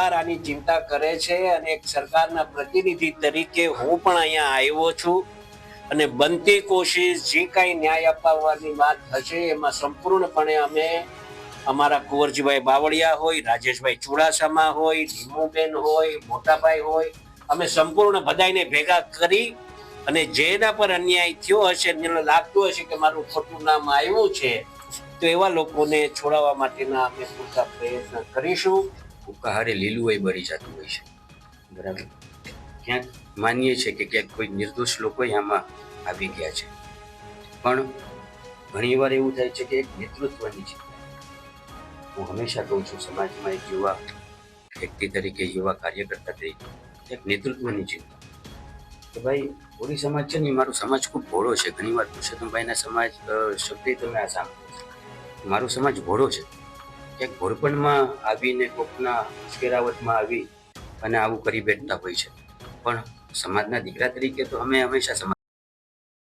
સરકાર આની ચિંતા કરે છે અને એક સરકારના પ્રતિનિધિ તરીકે હું પણ અહીંયા આવ્યો છું. અને બનતી કોશિશ જે કાંઈ ન્યાય અપાવવાની વાત હશે એમાં સંપૂર્ણપણે અમે અમારા કુંવરજીભાઈ બાવળિયા હોય, રાજેશભાઈ ચુડાસામા હોય ધીમુબેન હોય, મોટાભાઈ હોય, અમે સંપૂર્ણ બધાને ભેગા કરી અને જેના પર અન્યાય થયો હશે જેને લાગતું હશે કે મારું ખોટું નામ આવ્યું છે, તો એવા લોકોને છોડાવવા માટેના અમે પૂરતા પ્રયત્ન કરીશું. ઉકાહારે લીલું હોય બળી જતું હોય છે. બરાબર? ક્યાંક માનીએ છીએ કે ક્યાંક કોઈ નિર્દોષ લોકો આમાં આવી ગયા છે. પણ ઘણીવાર એવું થાય છે કે એક નેતૃત્વની છે. હું હંમેશા કહું છું, સમાજમાં એક યુવા વ્યક્તિ તરીકે, યુવા કાર્યકર્તા તરીકે, એક નેતૃત્વની ચિંતા કે ભાઈ કોળી સમાજ છે ને મારો સમાજ ખૂબ ભોળો છે. ઘણીવાર પુરુષોત્તમભાઈના સમાજ શબ્દ તમે આ સાંભળો મારો સમાજ ભોળો છે. ક્યાંક ઘોરપણમાં આવીને કોકના ઉશ્કેરાવટમાં આવી અને આવું કરી બેઠતા હોય છે. પણ સમાજના દીકરા તરીકે તો અમે હંમેશા સમાજ